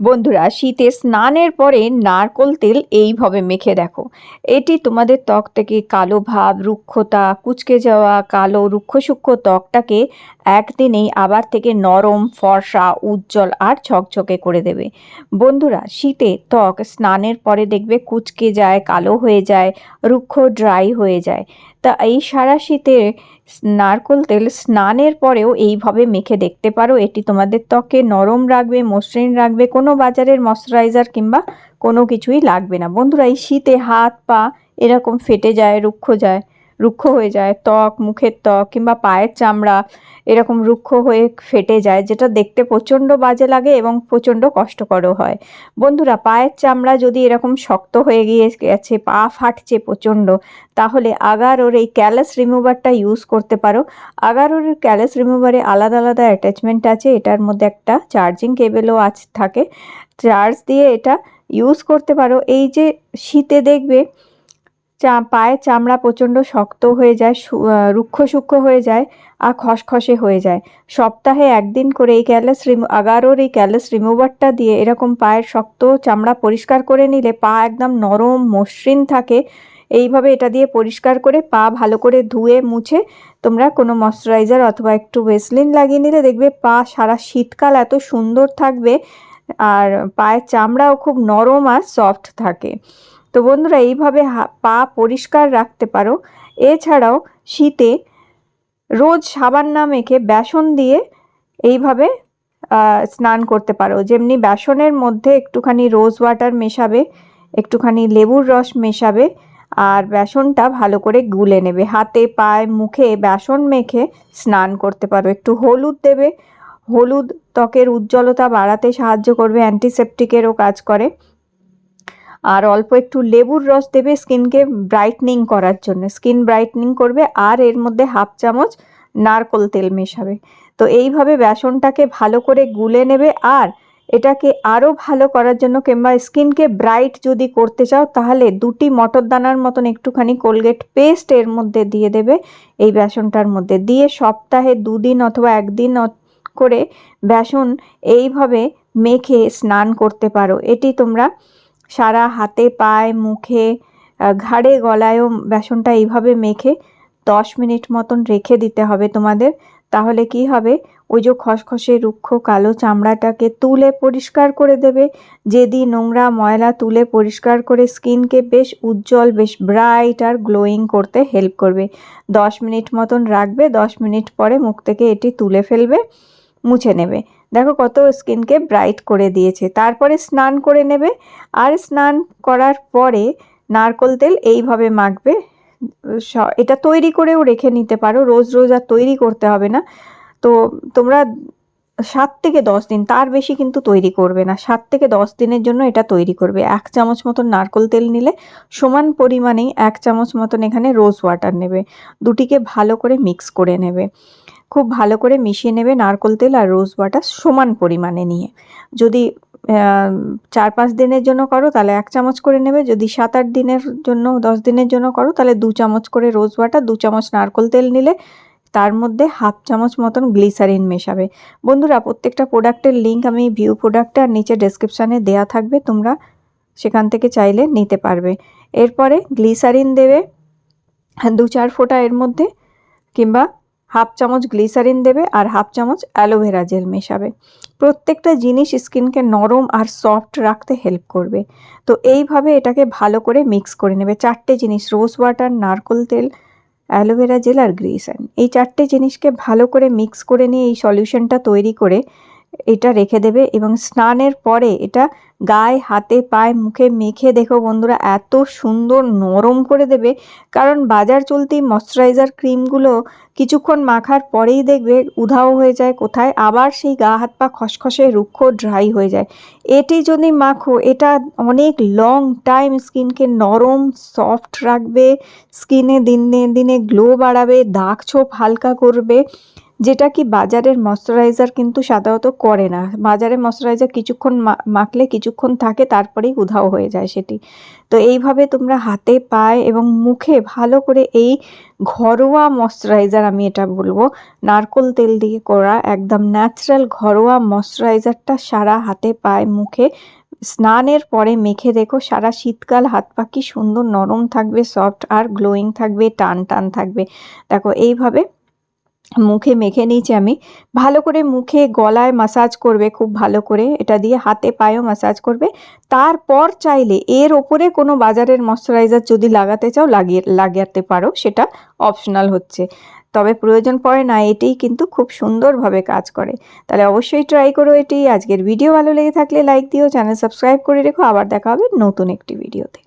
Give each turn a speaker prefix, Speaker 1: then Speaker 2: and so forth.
Speaker 1: বন্ধুরা, শীতে স্নানের পরে নারকোল তেল এইভাবে মেখে দেখো। এটি তোমাদের ত্বক থেকে কালো ভাব, রুক্ষতা, কুচকে যাওয়া, কালো রুক্ষ সূক্ষ্ম ত্বকটাকে একদিনেই আবার থেকে নরম, ফর্সা, উজ্জ্বল আর ঝকঝকে করে দেবে। বন্ধুরা, শীতে ত্বক স্নানের পরে দেখবে কুচকে যায়, কালো হয়ে যায়, রুক্ষ ড্রাই হয়ে যায়। তা এই সারা শীতে নারকোল তেল স্নানের পরেও এইভাবে মেখে দেখতে পারো। এটি তোমাদের ত্বকে নরম রাখবে, মসৃণ রাখবে, কোনো বাজারের ময়শ্চারাইজার কিংবা কোনো কিছুই লাগবে না। বন্ধুরা, এই শীতে হাত পা এরকম ফেটে যায়, রুক্ষ যায়। রুক্ষ হয়ে যায়, ত্বক, মুখের ত্বক কিংবা পায়ের চামড়া এরকম রুক্ষ হয়ে ফেটে যায়, যেটা দেখতে প্রচণ্ড বাজে লাগে এবং প্রচণ্ড কষ্টকরও হয়। বন্ধুরা, পায়ের চামড়া যদি এরকম শক্ত হয়ে গিয়ে গেছে, পা ফাটছে প্রচণ্ড, তাহলে আগার ওর এই ক্যালাস রিমুভারটা ইউজ করতে পারো। আগার ওর ক্যালাস রিমুভারে আলাদা আলাদা অ্যাটাচমেন্ট আছে, এটার মধ্যে একটা চার্জিং কেবেলও আছে, থাকে। চার্জ দিয়ে এটা ইউজ করতে পারো। এই যে শীতে দেখবে চা পায়ের চামড়া প্রচণ্ড শক্ত হয়ে যায় রুক্ষ সূক্ষ্ম হয়ে যায় আর খসখসে হয়ে যায়। সপ্তাহে একদিন করে এই ক্যালেস রিমু আগারোর এই ক্যালেস রিমুভারটা দিয়ে এরকম পায়ের শক্ত চামড়া পরিষ্কার করে নিলে পা একদম নরম, মসৃণ থাকে। এইভাবে এটা দিয়ে পরিষ্কার করে পা ভালো করে ধুয়ে মুছে তোমরা কোনো ময়শ্চারাইজার অথবা একটু ভেসলিন লাগিয়ে নিলে দেখবে পা সারা শীতকাল এত সুন্দর থাকবে আর পায়ের চামড়াও খুব নরম আর সফট থাকে। তো বন্ধুরা এইভাবে পা পরিষ্কার রাখতে পারো। এছাড়াও শীতে রোজ সাবান না মেখে বেসন দিয়ে এইভাবে স্নান করতে পারো। যেমনি বেসনের মধ্যে একটুখানি রোজ ওয়াটার মেশাবে, একটুখানি লেবুর রস মেশাবে, আর বেসনটা ভালো করে গুলে নেবে। হাতে, পায়ে, মুখে বেসন মেখে স্নান করতে পারো। একটু হলুদ দেবে। হলুদ ত্বকের উজ্জ্বলতা বাড়াতে সাহায্য করবে। অ্যান্টিসেপটিকেরও কাজ করে। আর অল্প একটু লেবুর রস দেবে স্কিনকে ব্রাইটনিং করার জন্য। স্কিন ব্রাইটনিং করবে আর এর মধ্যে হাফ চামচ নারকোল তেল মেশাবে। তো এইভাবে বেসনটাকে ভালো করে গুলে নেবে আর এটাকে আরও ভালো করার জন্য কিংবা স্কিনকে ব্রাইট যদি করতে চাও, তাহলে দুটি মটর দানার মতন একটুখানি কোলগেট পেস্ট এর মধ্যে দিয়ে দেবে এই বেসনটার মধ্যে। দিয়ে সপ্তাহে দুদিন অথবা একদিন করে বেসন এইভাবে মেখে স্নান করতে পারো। এটি তোমরা সারা হাতে, পায়ে, মুখে ঘাড়ে, গলায়ও বেসনটা এইভাবে মেখে দশ মিনিট মতন রেখে দিতে হবে তোমাদের। তাহলে কি হবে? ওই যে খসখসে রুক্ষ কালো চামড়াটাকে তুলে পরিষ্কার করে দেবে। যেদি নোংরা ময়লা তুলে পরিষ্কার করে স্কিনকে বেশ উজ্জ্বল, বেশ ব্রাইট আর গ্লোয়িং করতে হেল্প করবে। দশ মিনিট মতন রাখবে, দশ মিনিট পরে মুখ থেকে এটি তুলে ফেলবে, মুছে নেবে। দেখো কত স্কিনকে ব্রাইট করে দিয়েছে। তারপরে স্নান করে নেবে। আর স্নান করার পরে নারকোল তেল এইভাবে মাখবে। এটা তৈরি করেও রেখে নিতে পারো। রোজ রোজ আর তৈরি করতে হবে না। তো তোমরা সাত থেকে দশ দিন, তার বেশি কিন্তু তৈরি করবে না। সাত থেকে দশ দিনের জন্য এটা তৈরি করবে। এক চামচ মতন নারকোল তেল নিলে সমান পরিমাণেই এক চামচ মতন এখানে রোজ ওয়াটার নেবে। দুটিকে ভালো করে মিক্স করে নেবে। খুব ভালো করে মিশিয়ে নেবে নারকোল তেল আর রোজ ওয়াটার সমান পরিমাণে নিয়ে। যদি চার পাঁচ দিনের জন্য করো তাহলে এক চামচ করে নেবে, যদি সাত আট দিনের জন্য, দশ দিনের জন্য করো তাহলে দু চামচ করে রোজ ওয়াটার দু চামচ নারকোল তেল নিলে তার মধ্যে হাফ চামচ মতন গ্লিসারিন মেশাবে। বন্ধুরা, প্রত্যেকটা প্রোডাক্টের লিঙ্ক আমি ভিউ প্রোডাক্টে আর নিচে ডেসক্রিপশানে দেয়া থাকবে, তোমরা সেখান থেকে চাইলে নিতে পারবে। এরপরে গ্লিসারিন দেবে দু চার ফোঁটা এর মধ্যে, কিংবা হাফ চামচ গ্লিসারিন দেবে আর হাফ চামচ অ্যালোভেরা জেল মেশাবে। প্রত্যেকটা জিনিস স্কিনকে নরম আর সফট রাখতে হেল্প করবে। তো এইভাবে এটাকে ভালো করে মিক্স করে নেবে। চারটে জিনিস, রোজ ওয়াটার, নারকোল তেল, অ্যালোভেরা জেল আর গ্লিসারিন। এই চারটে জিনিসকে ভালো করে মিক্স করে নিয়ে এই সলিউশনটা তৈরি করে এটা রেখে দেবে এবং স্নানের পরে এটা গায়ে, হাতে, পায়ে, মুখে মেখে দেখো বন্ধুরা এত সুন্দর নরম করে দেবে। কারণ বাজার চলতি ময়শ্চারাইজার ক্রিমগুলো কিছুক্ষণ মাখার পরেই দেখবে উধাও হয়ে যায় কোথায়, আবার সেই গা, হাত, পা খসখসে রুক্ষ ড্রাই হয়ে যায়। এটি যদি মাখো, এটা অনেক লং টাইম স্কিনকে নরম সফট রাখবে স্কিনে দিনে দিনে গ্লো বাড়াবে, দাগ ছোপ হালকা করবে। যেটা কি বাজারের ময়শ্চারাইজার কিন্তু সাধারণত করে না। বাজারের ময়শ্চারাইজার কিছুক্ষণ মাখলে কিছুক্ষণ থাকে, তারপরেই উধাও হয়ে যায় সেটি। তো এইভাবে তোমরা হাতে, পায়ে এবং মুখে ভালো করে এই ঘরোয়া ময়শ্চারাইজার আমি এটা বলব, নারকোল তেল দিয়ে করা একদম ন্যাচারাল ঘরোয়া ময়শ্চারাইজারটা সারা হাতে, পায়ে, মুখে স্নানের পরে মেখে দেখো সারা শীতকাল হাত পা কি সুন্দর নরম থাকবে সফট আর গ্লোয়িং থাকবে টান টান থাকবে। দেখো এইভাবে মুখে মেখে নিয়েছি আমি। ভালো করে মুখে গলায় মাসাজ করবে, খুব ভালো করে। এটা দিয়ে হাতে পায়েও মাসাজ করবে। তারপর চাইলে এর ওপরে কোনো বাজারের ময়শ্চারাইজার যদি লাগাতে চাও, লাগিয়ে লাগাতে পারো। সেটা অপশনাল হচ্ছে। তবে প্রয়োজন পড়ে না, এটিই কিন্তু খুব সুন্দরভাবে কাজ করে। তাহলে অবশ্যই ট্রাই করো এটি। আজকের ভিডিও ভালো লেগে থাকলে লাইক দিও চ্যানেল সাবস্ক্রাইব করে রেখো। আবার দেখা হবে নতুন একটি ভিডিওতে